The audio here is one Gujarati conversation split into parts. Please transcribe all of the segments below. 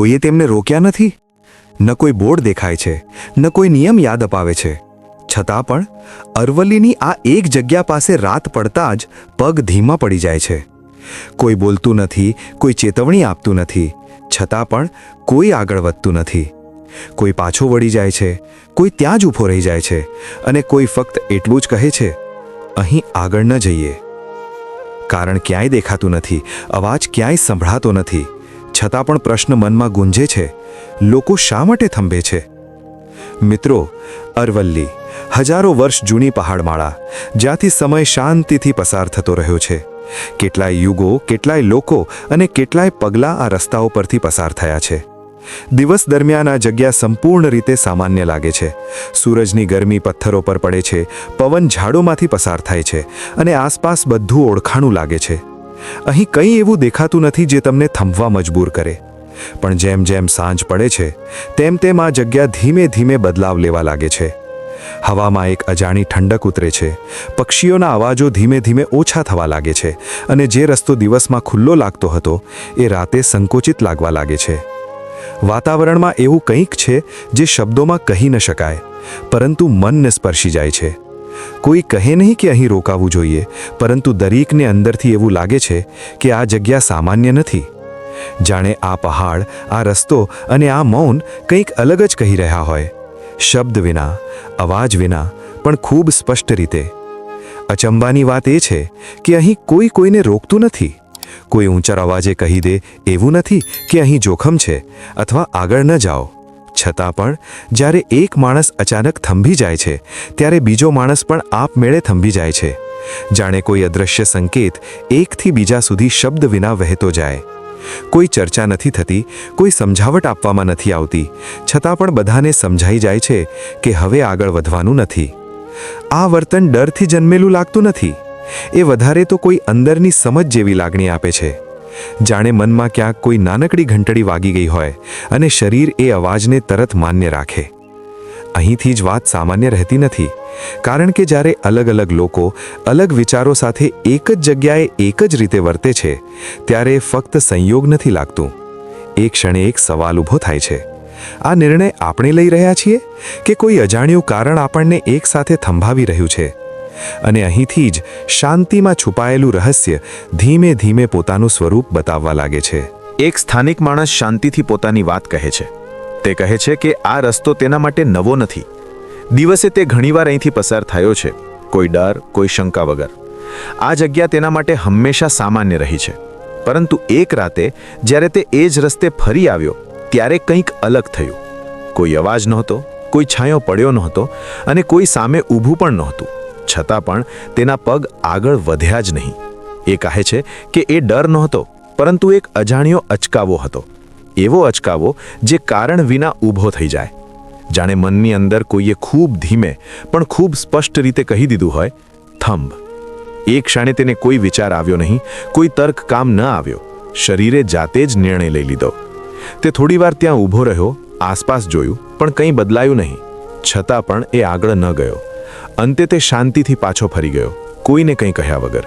કોઈએ તેમને રોક્યા નથી? ન કોઈ બોર્ડ દેખાય છે, ન કોઈ નિયમ યાદ અપાવે છે. છતાં પણ અરવલ્લીની આ એક જગ્યા પાસે રાત પડતા જ પગ ધીમા પડી જાય છે. કોઈ બોલતું નથી, કોઈ ચેતવણી આપતું નથી. છતાં પણ કોઈ આગળ વધતું નથી. કોઈ પાછો વળી જાય છે, કોઈ ત્યાં જ ઊભો રહી જાય છે અને કોઈ ફક્ત એટલું જ કહે છે, અહીં આગળ ન જઈએ. કારણ ક્યાંય દેખાતું નથી, અવાજ ક્યાંય સંભળાતો નથી. છતાં પણ પ્રશ્ન મનમાં ગુંજે છે. લોકો શા માટે થંભે છે? મિત્રો, અરવલ્લી, હજારો વર્ષ જૂની પહાડમાળા, જ્યાંથી સમય શાંતિથી પસાર થતો રહ્યો છે. કેટલાય યુગો, કેટલાય લોકો અને કેટલાય પગલાં આ રસ્તાઓ પરથી પસાર થયા છે. દિવસ દરમિયાન આ જગ્યા સંપૂર્ણ રીતે સામાન્ય લાગે છે. સૂરજની ગરમી પથ્થરો પર પડે છે, પવન ઝાડોમાંથી પસાર થાય છે અને આસપાસ બધું ઓળખાણું લાગે છે. અહીં કંઈ એવું દેખાતું નથી જે તમને થંભવા મજબૂર કરે. પણ જેમ જેમ સાંજ પડે છે, તેમ તેમ આ જગ્યા ધીમે ધીમે બદલાવ લેવા લાગે છે. હવામાં એક અજાણી ઠંડક ઉતરે છે. પક્ષીઓના અવાજો ધીમે ધીમે ઓછા થવા લાગે છે અને જે રસ્તો દિવસમાં ખુલ્લો લાગતો હતો, એ રાતે સંકોચિત લાગવા લાગે છે. વાતાવરણમાં એવું કંઈક છે જે શબ્દોમાં કહી ન શકાય, પરંતુ મનને સ્પર્શી જાય છે. કોઈ કહે નહીં કે અહીં રોકાવું જોઈએ, પરંતુ દરેકને અંદરથી એવું લાગે છે કે આ જગ્યા સામાન્ય નથી. જાણે આ પહાડ, આ રસ્તો અને આ મૌન કંઈક અલગ જ કહી રહ્યા હોય. શબ્દ વિના, અવાજ વિના, પણ ખૂબ સ્પષ્ટ રીતે. અચંબાની વાત એ છે કે અહીં કોઈ કોઈને રોકતું નથી. કોઈ ઊંચા અવાજે કહી દે એવું નથી કે અહીં જોખમ છે અથવા આગળ ન જાઓ. છતાં પણ જ્યારે એક માણસ અચાનક થંભી જાય છે, ત્યારે બીજો માણસ પણ આપમેળે થંભી જાય છે. જાણે કોઈ અદૃશ્ય સંકેત એકથી બીજા સુધી શબ્દ વિના વહેતો જાય. કોઈ ચર્ચા નથી થતી, કોઈ સમજાવટ આપવામાં નથી આવતી, છતાં પણ બધાને સમજાઈ જાય છે કે હવે આગળ વધવાનું નથી. આ વર્તન ડરથી જન્મેલું લાગતું નથી. એ વધારે તો કોઈ અંદરની સમજ જેવી લાગણી આપે છે. જાણે મનમાં ક્યાંક કોઈ નાનકડી ઘંટડી વાગી ગઈ હોય અને શરીર એ અવાજને તરત માન્ય રાખે. અહીંથી જ વાત સામાન્ય રહેતી નથી, કારણ કે જ્યારે અલગ અલગ લોકો અલગ વિચારો સાથે એક જ જગ્યાએ એક જ રીતે વર્તે છે, ત્યારે ફક્ત સંયોગ નથી લાગતું. એક ક્ષણે એક સવાલ ઊભો થાય છે. આ નિર્ણય આપણે લઈ રહ્યા છીએ કે કોઈ અજાણ્યું કારણ આપણને એકસાથે થંભાવી રહ્યું છે? અને અહીંથી જ શાંતિમાં છુપાયેલું રહસ્ય ધીમે ધીમે પોતાનું સ્વરૂપ બતાવવા લાગે છે. એક સ્થાનિક માણસ શાંતિથી પોતાની વાત કહે છે. તે કહે છે કે આ રસ્તો તેના માટે નવો નથી. દિવસે તે ઘણીવાર અહીંથી પસાર થયો છે. કોઈ ડર, કોઈ શંકા વગર. આ જગ્યા તેના માટે હંમેશા સામાન્ય રહી છે. પરંતુ એક રાતે, જ્યારે તે એ જ રસ્તે ફરી આવ્યો, ત્યારે કંઈક અલગ થયું. કોઈ અવાજ નહોતો, કોઈ છાંયો પડ્યો નહોતો અને કોઈ સામે ઊભું પણ નહોતું. છતાં પણ તેના પગ આગળ વધ્યા જ નહીં. એ કહે છે કે એ ડર નહોતો, પરંતુ એક અજાણ્યો અચકાવો હતો. એવો અચકાવો જે કારણ વિના ઊભો થઈ જાય. જાણે મનની અંદર કોઈએ ખૂબ ધીમે, પણ ખૂબ સ્પષ્ટ રીતે કહી દીધું હોય, થંભ. એ ક્ષણે તેને કોઈ વિચાર આવ્યો નહીં, કોઈ તર્ક કામ ન આવ્યો. શરીરે જાતે જ નિર્ણય લઈ લીધો. તે થોડીવાર ત્યાં ઊભો રહ્યો, આસપાસ જોયું, પણ કંઈ બદલાયું નહીં. છતાં પણ એ આગળ ન ગયો. અંતે તે શાંતિથી પાછો ફરી ગયો, કોઈને કંઈ કહ્યા વગર.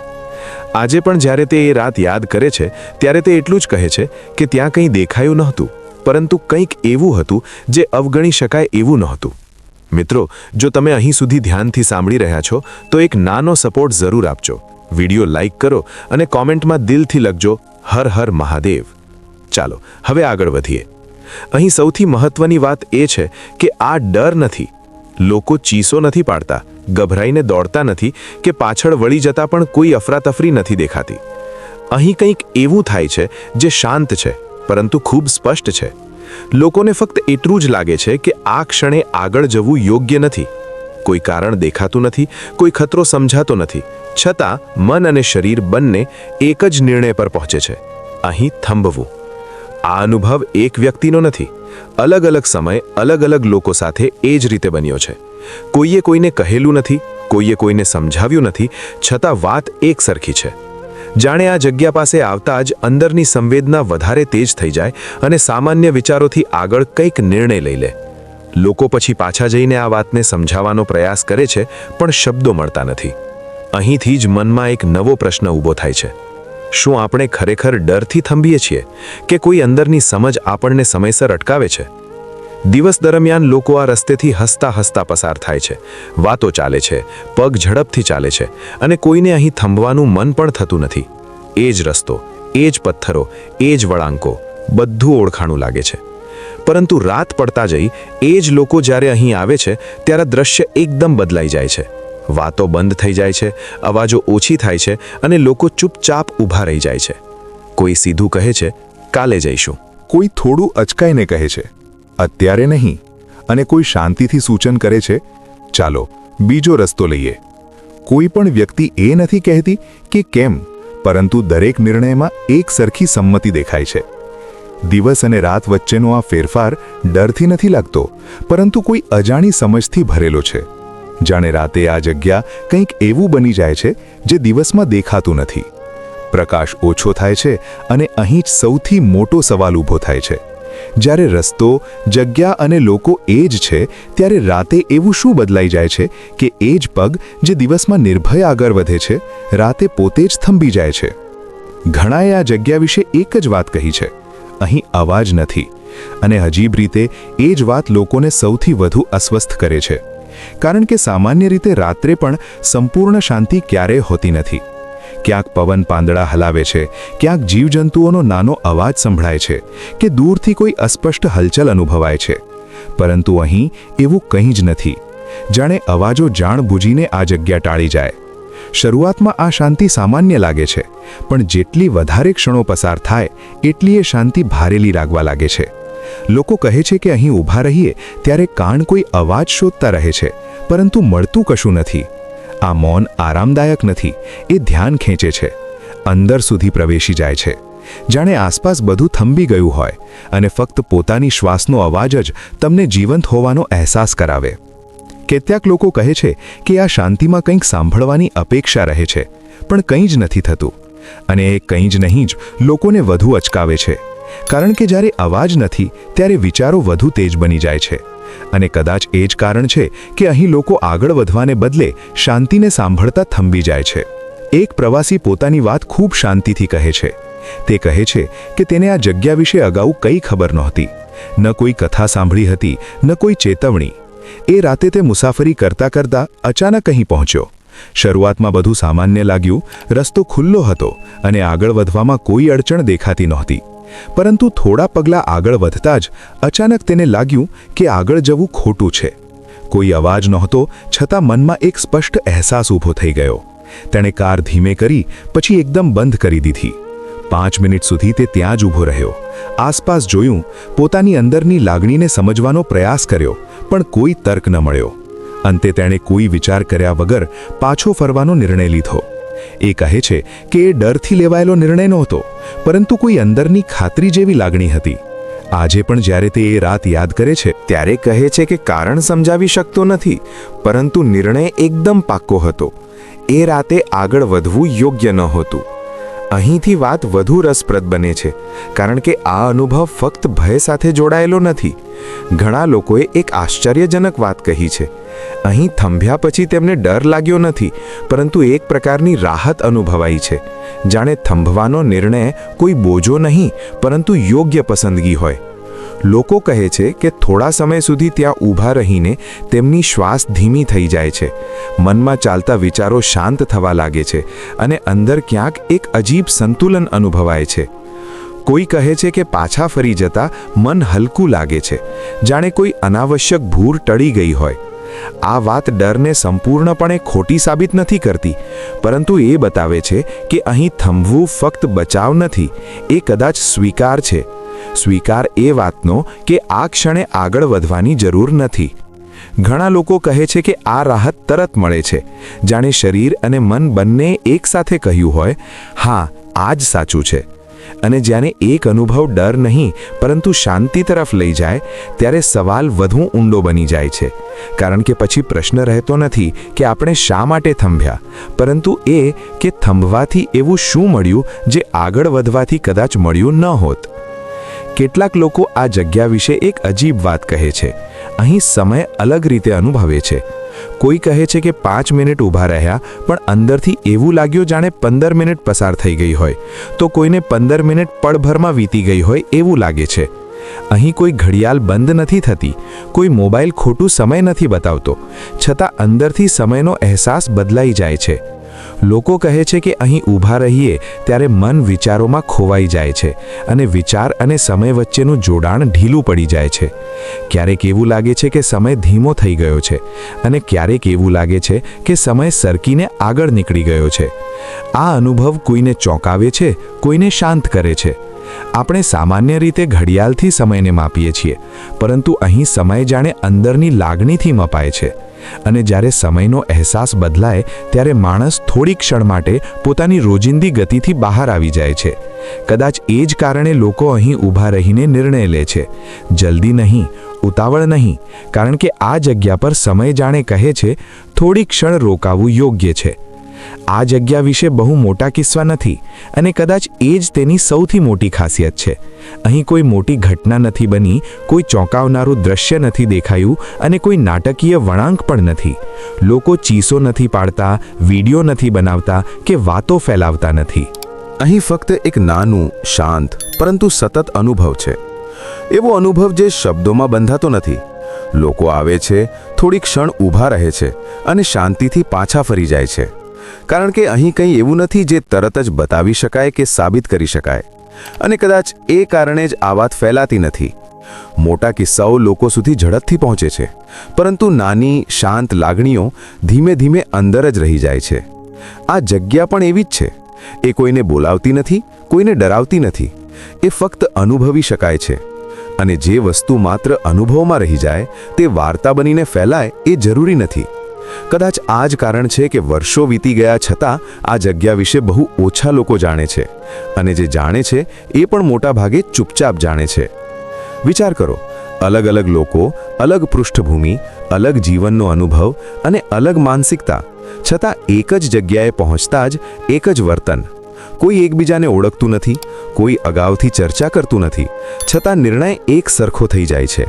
આજે પણ જ્યારે તે એ રાત યાદ કરે છે, ત્યારે તે એટલું જ કહે છે કે ત્યાં કંઈ દેખાયું નહોતું, પરંતુ કંઈક એવું હતું જે અવગણી શકાય એવું નહોતું. મિત્રો, જો તમે અહીં સુધી ધ્યાનથી સાંભળી રહ્યા છો, તો એક નાનો સપોર્ટ જરૂર આપજો. વીડિયો લાઇક કરો અને કોમેન્ટમાં દિલથી લખજો, હર હર મહાદેવ. ચાલો, હવે આગળ વધીએ. અહીં સૌથી મહત્વની વાત એ છે કે આ ડર નથી લોકો ચીસો નથી પાડતા, ગભરાઈને દોડતા નથી કે પાછળ વળી જતા પણ કોઈ અફરાતફરી નથી દેખાતી. અહીં કંઈક એવું થાય છે જે શાંત છે, પરંતુ ખૂબ સ્પષ્ટ છે. લોકોને ફક્ત એટલું જ લાગે છે કે આ ક્ષણે આગળ જવું યોગ્ય નથી. કોઈ કારણ દેખાતું નથી, કોઈ ખતરો સમજાતો નથી. છતાં મન અને શરીર બંને એક જ નિર્ણય પર પહોંચે છે. અહીં થંભવું. આ અનુભવ એક વ્યક્તિનો નથી. અલગ અલગ સમય, અલગ અલગ લોકો સાથે એ જ રીતે બન્યો છે. કોઈએ કોઈને કહેલું નથી, કોઈએ કોઈને સમજાવ્યું નથી, છતાં વાત એક સરખી છે. જાણે આ જગ્યા પાસે આવતા જ અંદરની સંવેદના વધારે તેજ થઈ જાય અને સામાન્ય વિચારોથી આગળ કંઈક નિર્ણય લઈ લે. લોકો પછી પાછા જઈને આ વાતને સમજાવવાનો પ્રયાસ કરે છે, પણ શબ્દો મળતા નથી. અહીંથી જ મનમાં એક નવો પ્રશ્ન ઊભો થાય છે. શું આપણે ખરેખર ડરથી થંભીએ છીએ કે કોઈ અંદરની સમજ આપણને સમયસર અટકાવે છે? દિવસ દરમિયાન લોકો આ રસ્તેથી હસતા હસતા પસાર થાય છે, વાતો ચાલે છે, પગ ઝડપથી ચાલે છે અને કોઈને અહીં થંભવાનું મન પણ થતું નથી. એ જ રસ્તો, એ જ પથ્થરો, એ જ વળાંકો, બધું ઓળખાણું લાગે છે. પરંતુ રાત પડતા જઈ એ જ લોકો જ્યારે અહીં આવે છે, ત્યારે દ્રશ્ય એકદમ બદલાઈ જાય છે. વાતો બંધ થઈ જાય છે, અવાજો ઓછી થાય છે અને લોકો ચૂપચાપ ઊભા રહી જાય છે. કોઈ સીધું કહે છે, કાલે જઈશું. કોઈ થોડું અચકાઈને કહે છે, અત્યારે નહીં. અને કોઈ શાંતિથી સૂચન કરે છે, ચાલો, બીજો રસ્તો લઈએ. કોઈ પણ વ્યક્તિ એ નથી કહેતી કે કેમ, પરંતુ દરેક નિર્ણયમાં એક સરખી સંમતિ દેખાય છે. દિવસ અને રાત વચ્ચેનો આ ફેરફાર ડરથી નથી લાગતો, પરંતુ કોઈ અજાણી સમજથી ભરેલો છે. જાણે રાતે આ જગ્યા કંઈક એવું બની જાય છે જે દિવસમાં દેખાતું નથી. પ્રકાશ ઓછો થાય છે અને અહીં જ સૌથી મોટો સવાલ ઊભો થાય છે. જ્યારે રસ્તો, જગ્યા અને લોકો એ જ છે, ત્યારે રાતે એવું શું બદલાઈ જાય છે કે એ જ પગ જે દિવસમાં નિર્ભય આગળ વધે છે, રાતે પોતે જ થંભી જાય છે? ઘણાએ આ જગ્યા વિશે એક જ વાત કહી છે. અહીં અવાજ નથી. અને અજીબ રીતે એ જ વાત લોકોને સૌથી વધુ અસ્વસ્થ કરે છે. કારણ કે સામાન્ય રીતે રાત્રે પણ સંપૂર્ણ શાંતિ ક્યારેય હોતી નથી. ક્યાંક પવન પાંદડા હલાવે છે, ક્યાંક જીવજંતુઓનો નાનો અવાજ સંભળાય છે કે દૂરથી કોઈ અસ્પષ્ટ હલચલ અનુભવાય છે. પરંતુ અહીં એવું કંઈ જ નથી. જાણે અવાજો જાણ બૂજીને આ જગ્યા ટાળી જાય. શરૂઆતમાં આ શાંતિ સામાન્ય લાગે છે, પણ જેટલી વધારે ક્ષણો પસાર થાય, એટલી એ શાંતિ ભારેલી લાગવા લાગે છે. લોકો કહે છે કે અહીં ઊભા રહીએ ત્યારે કાન કોઈ અવાજ શોધતા રહે છે, પરંતુ મળતું કશું નથી. આ મૌન આરામદાયક નથી, એ ધ્યાન ખેંચે છે. અંદર સુધી પ્રવેશી જાય છે. જાણે આસપાસ બધું થંભી ગયું હોય અને ફક્ત પોતાની શ્વાસનો અવાજ જ તમને જીવંત હોવાનો અહેસાસ કરાવે. કેટલાક લોકો કહે છે કે આ શાંતિમાં કંઈક સાંભળવાની અપેક્ષા રહે છે, પણ કંઈ જ નથી થતું. અને એ કંઈ જ નહીં જ લોકોને વધુ અચકાવે છે. કારણ કે જ્યારે અવાજ નથી, ત્યારે વિચારો વધુ તેજ બની જાય છે. અને કદાચ એ જ કારણ છે કે અહીં લોકો આગળ વધવાને બદલે શાંતિને સાંભળતા થંભી જાય છે. એક પ્રવાસી પોતાની વાત ખૂબ શાંતિથી કહે છે. તે કહે છે કે તેને આ જગ્યા વિશે અગાઉ કંઈ ખબર નહોતી. ન કોઈ કથા સાંભળી હતી, ન કોઈ ચેતવણી. એ રાતે તે મુસાફરી કરતા કરતા અચાનક અહીં પહોંચ્યો. શરૂઆતમાં બધું સામાન્ય લાગ્યું, રસ્તો ખુલ્લો હતો અને આગળ વધવામાં કોઈ અડચણ દેખાતી નહોતી. પરંતુ થોડા પગલાં આગળ વધતા જ અચાનક તેને લાગ્યું કે આગળ જવું ખોટું છે. કોઈ અવાજ નહોતો, છતાં મનમાં એક સ્પષ્ટ અહેસાસ ઊભો થઈ ગયો. તેણે કાર ધીમે કરી, પછી એકદમ બંધ કરી દીધી. પાંચ મિનિટ સુધી તે ત્યાં જ ઊભો રહ્યો. આસપાસ જોયું, પોતાની અંદરની લાગણીને સમજવાનો પ્રયાસ કર્યો, પણ કોઈ તર્ક ન મળ્યો. અંતે તેણે કોઈ વિચાર કર્યા વગર પાછો ફરવાનો નિર્ણય લીધો. એ કહે છે કે એ ડરથી લેવાયેલો નિર્ણય નહોતો, પરંતુ કોઈ અંદરની ખાતરી જેવી લાગણી હતી. આજે પણ જ્યારે તે એ રાત યાદ કરે છે, ત્યારે કહે છે કે કારણ સમજાવી શકતો નથી, પરંતુ નિર્ણય એકદમ પાક્કો હતો. એ રાતે આગળ વધવું યોગ્ય નહોતું અહીંથી વાત વધુ રસપ્રદ બને છે, કારણ કે આ અનુભવ ફક્ત ભય સાથે જોડાયેલો નથી. ઘણા લોકોએ એક આશ્ચર્યજનક વાત કહી છે. અહીં થંભ્યા પછી તેમને ડર લાગ્યો નથી, પરંતુ એક પ્રકારની રાહત અનુભવાઈ છે. જાણે થંભવાનો નિર્ણય કોઈ બોજો નહીં, પરંતુ યોગ્ય પસંદગી હોય. લોકો કહે છે કે થોડા સમય સુધી ત્યાં ઊભા રહીને તેમની શ્વાસ ધીમી થઈ જાય છે. મનમાં ચાલતા વિચારો શાંત થવા લાગે છે અને અંદર ક્યાંક એક અજીબ સંતુલન અનુભવાય છે. કોઈ કહે છે કે પાછા ફરી જતા મન હલકું લાગે છે. જાણે કોઈ અનાવશ્યક ભૂર ટળી ગઈ હોય. આ વાત ડરને સંપૂર્ણપણે ખોટી સાબિત નથી કરતી, પરંતુ એ બતાવે છે કે અહીં થંભવું ફક્ત બચાવ નથી, એ કદાચ સ્વીકાર છે. સ્વીકાર એ વાતનો કે આ ક્ષણે આગળ વધવાની જરૂર નથી. ઘણા લોકો કહે છે કે આ રાહત તરત મળે છે. જાણે શરીર અને મન બંને એકસાથે કહ્યું હોય, હા, આ જ સાચું છે. અને જ્યારે એક અનુભવ ડર નહીં, પરંતુ શાંતિ તરફ લઈ જાય, ત્યારે સવાલ વધુ ઊંડો બની જાય છે. કારણ કે પછી પ્રશ્ન રહેતો નથી કે આપણે શા માટે થંભ્યા? પરંતુ એ કે થંભવાથી એવું શું મળ્યું જે આગળ વધવાથી કદાચ મળ્યું ન હોત? કેટલાક લોકો આ જગ્યા વિશે એક અજીબ વાત કહે છે. અહીં સમય અલગ રીતે અનુભવે છે. કોઈ કહે છે કે પાંચ મિનિટ ઊભા રહ્યા, પણ અંદરથી એવું લાગ્યું જાણે પંદર મિનિટ પસાર થઈ ગઈ હોય. તો કોઈને પંદર મિનિટ પળભરમાં વીતી ગઈ હોય એવું લાગે છે. અહીં કોઈ ઘડિયાળ બંધ નથી થતી, કોઈ મોબાઈલ ખોટું સમય નથી બતાવતો. છતાં અંદરથી સમયનો અહેસાસ બદલાઈ જાય છે. લોકો કહે છે કે અહીં ઊભા રહીએ ત્યારે મન વિચારોમાં ખોવાઈ જાય છે અને વિચાર અને સમય વચ્ચેનું જોડાણ ઢીલું પડી જાય છે. ક્યારેક એવું લાગે છે કે સમય ધીમો થઈ ગયો છે અને ક્યારેક એવું લાગે છે કે સમય સરકીને આગળ નીકળી ગયો છે. આ અનુભવ કોઈને ચોંકાવે છે, કોઈને શાંત કરે છે. આપણે સામાન્ય રીતે ઘડિયાળથી સમયને માપીએ છીએ, પરંતુ અહીં સમય જાણે અંદરની લાગણીથી મપાય છે. અને જ્યારે સમયનો અહેસાસ બદલાય, ત્યારે માણસ થોડી ક્ષણ માટે પોતાની રોજિંદી ગતિથી બહાર આવી જાય છે. કદાચ એ જ કારણે લોકો અહીં ઊભા રહીને નિર્ણય લે છે. જલ્દી નહીં, ઉતાવળ નહીં, કારણ કે આ જગ્યા પર સમય જાણે કહે છે, થોડી ક્ષણ રોકાવું યોગ્ય છે. આ જગ્યા વિશે બહુ મોટા કિસ્સા નથી અને કદાચ એ જ તેની સૌથી મોટી ખાસિયત છે. અહીં કોઈ મોટી ઘટના નથી બની, કોઈ ચોંકાવનારું દ્રશ્ય નથી દેખાયું અને કોઈ નાટકીય વળાંક પણ નથી. લોકો ચીસો નથી પાડતા, વીડિયો નથી બનાવતા કે વાતો ફેલાવતા નથી. અહીં ફક્ત એક નાનું, શાંત, પરંતુ સતત અનુભવ છે. એવો અનુભવ જે શબ્દોમાં બંધાતો નથી. લોકો આવે છે, થોડી ક્ષણ ઊભા રહે છે અને શાંતિથી પાછા ફરી જાય છે. કારણ કે અહીં કંઈ એવું નથી જે તરત જ બતાવી શકાય કે સાબિત કરી શકાય. અને કદાચ એ કારણે જ આ વાત ફેલાતી નથી. મોટા કિસ્સાઓ લોકો સુધી ઝડપથી પહોંચે છે, પરંતુ નાની, શાંત લાગણીઓ ધીમે ધીમે અંદર જ રહી જાય છે. આ જગ્યા પણ એવી જ છે. એ કોઈને બોલાવતી નથી, કોઈને ડરાવતી નથી. એ ફક્ત અનુભવી શકાય છે. અને જે વસ્તુ માત્ર અનુભવમાં રહી જાય, તે વાર્તા બનીને ફેલાય, એ જરૂરી નથી. કદાચ આ જ કારણ છે કે વર્ષો વીતી ગયા છતાં આ જગ્યા વિશે બહુ ઓછા લોકો જાણે છે. અને જે જાણે છે, એ પણ મોટા ભાગે ચૂપચાપ જાણે છે. વિચાર કરો, અલગ અલગ લોકો, અલગ પૃષ્ઠભૂમિ, અલગ જીવનનો અનુભવ અને અલગ માનસિકતા. છતાં એક જ જગ્યાએ પહોંચતા જ એક જ વર્તન. કોઈ એકબીજાને ઓળખતું નથી, કોઈ અગાઉથી ચર્ચા કરતું નથી. છતાં નિર્ણય એક સરખો થઈ જાય છે.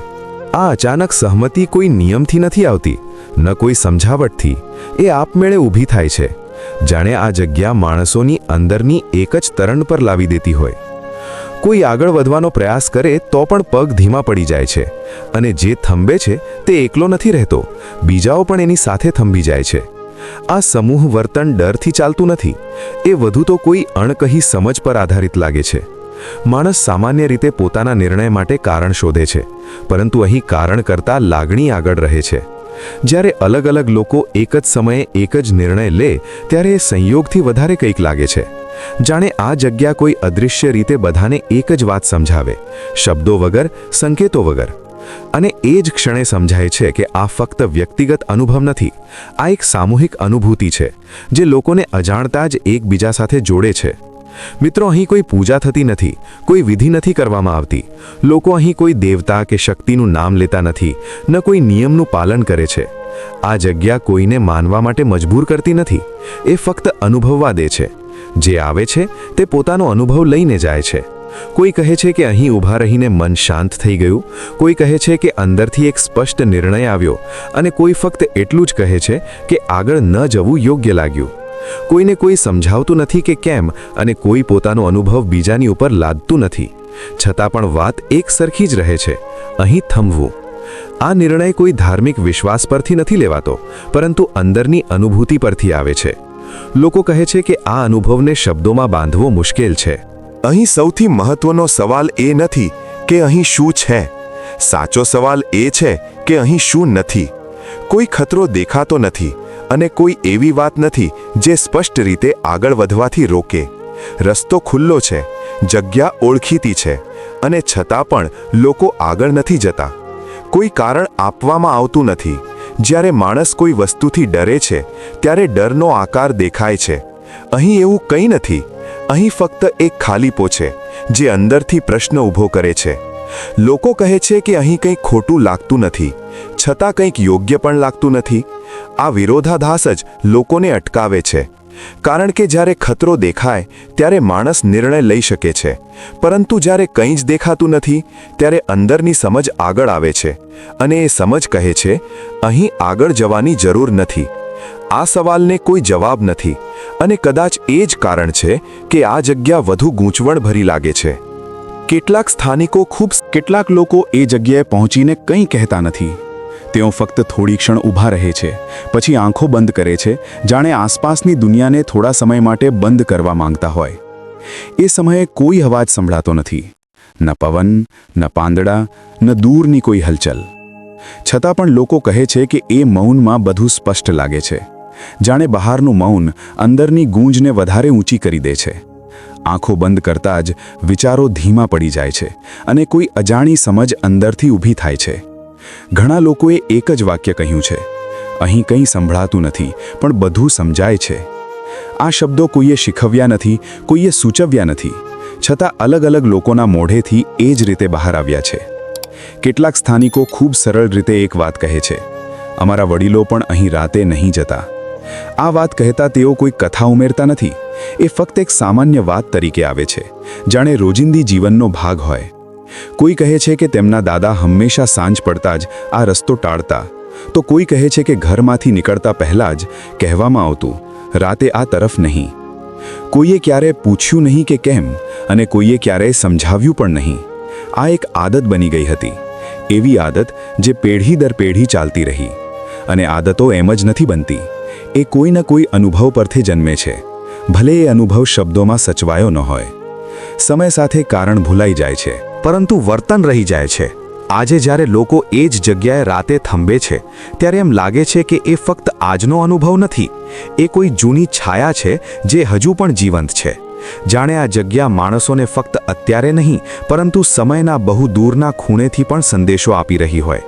આ અચાનક સહમતિ કોઈ નિયમથી નથી આવતી. ન કોઈ સમજાવટથી, એ આપમેળે ઊભી થાય છે. જાણે આ જગ્યા માણસોની અંદરની એક જ તરણ પર લાવી દેતી હોય. કોઈ આગળ વધવાનો પ્રયાસ કરે તો પણ પગ ધીમા પડી જાય છે અને જે થંભે છે તે એકલો નથી રહેતો, બીજાઓ પણ એની સાથે થંભી જાય છે. આ સમૂહ વર્તન ડરથી ચાલતું નથી, એ વધુ તો કોઈ અણકહી સમજ પર આધારિત લાગે છે. માણસ સામાન્ય રીતે પોતાના નિર્ણય માટે કારણ શોધે છે, પરંતુ અહીં કારણ કરતાં લાગણી આગળ રહે છે. જ્યારે અલગ અલગ લોકો એક જ સમયે એક જ નિર્ણય લે, ત્યારે એ સંયોગથી વધારે કંઈક લાગે છે. જાણે આ જગ્યા કોઈ અદૃશ્ય રીતે બધાને એક જ વાત સમજાવે, શબ્દો વગર, સંકેતો વગર. અને એ જ ક્ષણે સમજાય છે કે આ ફક્ત વ્યક્તિગત અનુભવ નથી, આ એક સામૂહિક અનુભૂતિ છે, જે લોકોને અજાણતા જ એકબીજા સાથે જોડે છે. મિત્રો, અહીં કોઈ પૂજા થતી નથી, કોઈ વિધિ નથી કરવામાં આવતી. લોકો અહીં કોઈ દેવતા કે શક્તિનું નામ લેતા નથી, ન કોઈ નિયમનું પાલન કરે છે. આ જગ્યા કોઈને માનવા માટે મજબૂર કરતી નથી, એ ફક્ત અનુભવવા દે છે. જે આવે છે, તે પોતાનો અનુભવ લઈને જાય છે. કોઈ કહે છે કે અહીં ઊભા રહીને મન શાંત થઈ ગયું, કોઈ કહે છે કે અંદરથી એક સ્પષ્ટ નિર્ણય આવ્યો, અને કોઈ ફક્ત એટલું જ કહે છે કે આગળ ન જવું યોગ્ય લાગ્યું. કોઈને કોઈ સમજાવતું નથી કે કેમ અને કોઈ પોતાનો અનુભવ બીજાની ઉપર લાદતું નથી. છતાં પણ વાત એક સરખી જ રહે છે, અહીં થંભવું આ નિર્ણય કોઈ ધાર્મિક વિશ્વાસ પરથી નથી લેવાતો, પરંતુ અંદરની અનુભૂતિ પરથી આવે છે. લોકો કહે છે કે આ અનુભવને શબ્દોમાં બાંધવો મુશ્કેલ છે. અહીં સૌથી મહત્વનો સવાલ એ નથી કે અહીં શું છે. સાચો સવાલ એ છે કે અહીં શું નથી. કોઈ ખતરો દેખાતો નથી. અને કોઈ એવી વાત નથી જે સ્પષ્ટ રીતે આગળ વધવાથી રોકે. રસ્તો ખુલ્લો છે, જગ્યા ઓળખીતી છે, અને છતાં પણ લોકો આગળ નથી જતા. કોઈ કારણ આપવામાં આવતું નથી. જ્યારે માણસ કોઈ વસ્તુથી ડરે છે, ત્યારે ડરનો આકાર દેખાય છે. અહીં એવું કંઈ નથી. અહીં ફક્ત એક ખાલીપો છે જે અંદરથી પ્રશ્ન ઊભો કરે છે. લોકો કહે છે કે અહીં કંઈક ખોટું લાગતું નથી, છતાં કંઈક યોગ્ય પણ લાગતું નથી. આ વિરોધાભાસ જ લોકોને અટકાવે છે. કારણ કે જ્યારે ખતરો દેખાય, ત્યારે માણસ નિર્ણય લઈ શકે છે. પરંતુ જ્યારે કંઈ જ દેખાતું નથી, ત્યારે અંદરની સમજ આગળ આવે છે. અને એ સમજ કહે છે, અહીં આગળ જવાની જરૂર નથી. આ સવાલને કોઈ જવાબ નથી. અને કદાચ એ જ કારણ છે કે આ જગ્યા વધુ ગૂંચવણભરી લાગે છે. કેટલાક સ્થાનિકો ખૂબ કેટલાક લોકો એ જગ્યાએ પહોંચીને કંઈ કહેતા નથી. તેઓ ફક્ત થોડી ક્ષણ ઊભા રહે છે, પછી આંખો બંધ કરે છે, જાણે આસપાસની દુનિયાને થોડા સમય માટે બંધ કરવા માંગતા હોય. એ સમયે કોઈ અવાજ સંભળાતો નથી. ન પવન, ન પાંદડા, ન દૂરની કોઈ હલચલ. છતાં પણ લોકો કહે છે કે એ મૌનમાં બધું સ્પષ્ટ લાગે છે. જાણે બહારનું મૌન અંદરની ગૂંજને વધારે ઊંચી કરી દે છે. આંખો બંધ કરતાં જ વિચારો ધીમા પડી જાય છે અને કોઈ અજાણી સમજ અંદરથી ઊભી થાય છે. ઘણા લોકોએ એક જ વાક્ય કહ્યું છે, અહીં કંઈ સંભળાતું નથી, પણ બધું સમજાય છે. આ શબ્દો કોઈએ શીખવ્યા નથી, કોઈએ સૂચવ્યા નથી. છતાં અલગ અલગ લોકોના મોઢેથી એ જ રીતે બહાર આવ્યા છે. કેટલાક સ્થાનિકો ખૂબ સરળ રીતે એક વાત કહે છે, અમારા વડીલો પણ અહીં રાતે નહીં જતા. આ વાત કહેતા તેઓ કોઈ કથા ઉમેરતા નથી? એ ફક્ત એક સામાન્ય વાત તરીકે આવે છે, જાણે રોજિંદી જીવનનો ભાગ હોય. કોઈ કહે છે કે તેમના દાદા હંમેશા સાંજ પડતા જ આ રસ્તો ટાળતા, તો કોઈ કહે છે કે ઘરમાંથી નીકળતા પહેલાં જ કહેવામાં આવતું, રાતે આ તરફ નહીં. કોઈએ ક્યારે પૂછ્યું નહીં કે કેમ, અને કોઈએ ક્યારેય સમજાવ્યું પણ નહીં. આ એક આદત બની ગઈ હતી, એવી આદત જે પેઢી દર પેઢી ચાલતી રહી, અને આદતો એમ જ નથી બનતી. એ કોઈના કોઈ અનુભવ પરથી જન્મે છે. ભલે એ અનુભવ શબ્દોમાં સચવાયો ન હોય. સમય સાથે કારણ ભૂલાઈ જાય છે, પરંતુ વર્તન રહી જાય છે. આજે જ્યારે લોકો એ જ જગ્યાએ રાતે થંભે છે, ત્યારે એમ લાગે છે કે એ ફક્ત આજનો અનુભવ નથી, એ કોઈ જૂની છાયા છે જે હજુ પણ જીવંત છે. જાણે આ જગ્યા માણસોને ફક્ત અત્યારે નહીં, પરંતુ સમયના બહુ દૂરના ખૂણેથી પણ સંદેશો આપી રહી હોય.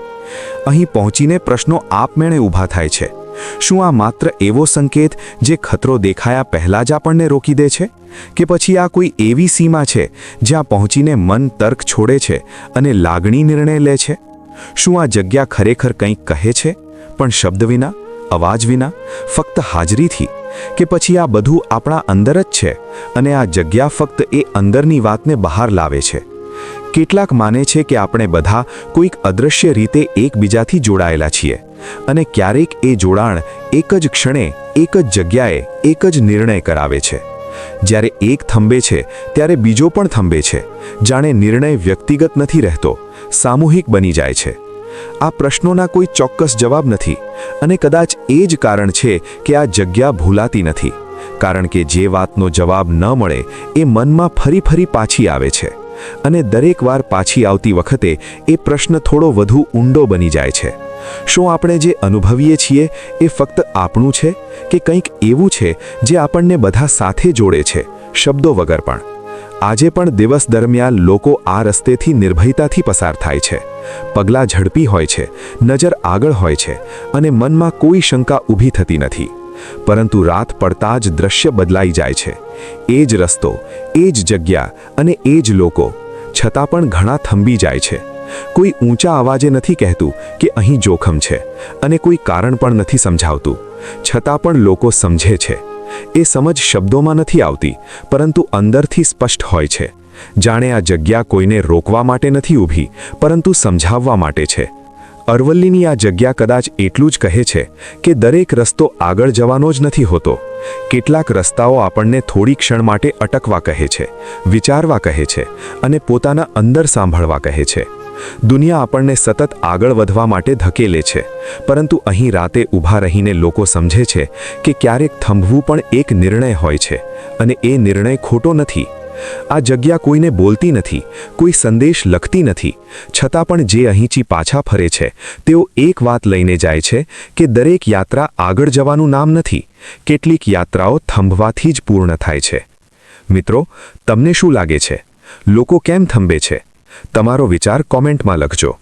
અહીં પહોંચીને પ્રશ્નો આપમેળે ઊભા થાય છે. શું આ માત્ર એવો સંકેત જે ખતરો દેખાયા પહેલાં જ આપણને રોકી દે છે? કે પછી આ કોઈ એવી સીમા છે જ્યાં પહોંચીને મન તર્ક છોડે છે અને લાગણી નિર્ણય લે છે? શું આ જગ્યા ખરેખર કંઈક કહે છે? પણ શબ્દ વિના, અવાજ વિના, ફક્ત હાજરીથી? કે પછી આ બધું આપણા અંદર જ છે અને આ જગ્યા ફક્ત એ અંદરની વાતને બહાર લાવે છે? કેટલાક માને છે કે આપણે બધા કોઈક અદૃશ્ય રીતે એકબીજાથી જોડાયેલા છીએ. અને ક્યારેક એ જોડાણ એક જ ક્ષણે, એક જ જગ્યાએ, એક જ નિર્ણય કરાવે છે. જ્યારે એક થંભે છે, ત્યારે બીજો પણ થંભે છે. જાણે નિર્ણય વ્યક્તિગત નથી રહેતો, સામૂહિક બની જાય છે. આ પ્રશ્નોના કોઈ ચોક્કસ જવાબ નથી અને કદાચ એ જ કારણ છે કે આ જગ્યા ભૂલાતી નથી. કારણ કે જે વાતનો જવાબ ન મળે, એ મનમાં ફરી ફરી પાછી આવે છે. અને દરેક વાર પાછી આવતી વખતે એ પ્રશ્ન થોડો વધુ ઊંડો બની જાય છે. શું આપણે જે અનુભવીએ છીએ એ ફક્ત આપણું છે કે કંઈક એવું છે જે આપણને બધા સાથે જોડે છે? શબ્દો વગર પણ. આજે પણ દિવસ દરમિયાન લોકો આ રસ્તેથી નિર્ભયતાથી પસાર થાય છે. પગલાં ઝડપી હોય છે, નજર આગળ હોય છે અને મનમાં કોઈ શંકા ઊભી થતી નથી. પરંતુ રાત પડતા જ દ્રશ્ય બદલાઈ જાય છે. એ જ રસ્તો, એ જ જગ્યા અને એ જ લોકો. છતાં પણ ઘણા થંભી જાય છે. કોઈ ઊંચા અવાજે નથી કહેતું કે અહીં જોખમ છે અને કોઈ કારણ પણ નથી સમજાવતું. છતાં પણ લોકો સમજે છે. એ સમજ શબ્દોમાં નથી આવતી, પરંતુ અંદરથી સ્પષ્ટ હોય છે. જાણે આ જગ્યા કોઈને રોકવા માટે નથી ઊભી, પરંતુ સમજાવવા માટે છે. અરવલ્લીની આ જગ્યા કદાચ એટલું જ કહે છે કે દરેક રસ્તો આગળ જવાનો જ નથી હોતો. કેટલાક રસ્તાઓ આપણને થોડી ક્ષણ માટે અટકવા કહે છે, વિચારવા કહે છે અને પોતાના અંદર સાંભળવા કહે છે. દુનિયા આપણને સતત આગળ વધવા માટે ધકેલે છે. પરંતુ અહીં રાતે ઊભા રહીને લોકો સમજે છે કે ક્યારેક થંભવું પણ એક નિર્ણય હોય છે અને એ નિર્ણય ખોટો નથી. આ જગ્યા કોઈને બોલતી નથી, કોઈ સંદેશ લખતી નથી. છતાં પણ જે અહીંથી પાછા ફરે છે, તેઓ એક વાત લઈને જાય છે કે દરેક યાત્રા આગળ જવાનું નામ નથી. કેટલીક યાત્રાઓ થંભવાથી જ પૂર્ણ થાય છે. મિત્રો, તમને શું લાગે છે? લોકો કેમ થંભે છે? તમારો વિચાર કોમેન્ટમાં લખજો.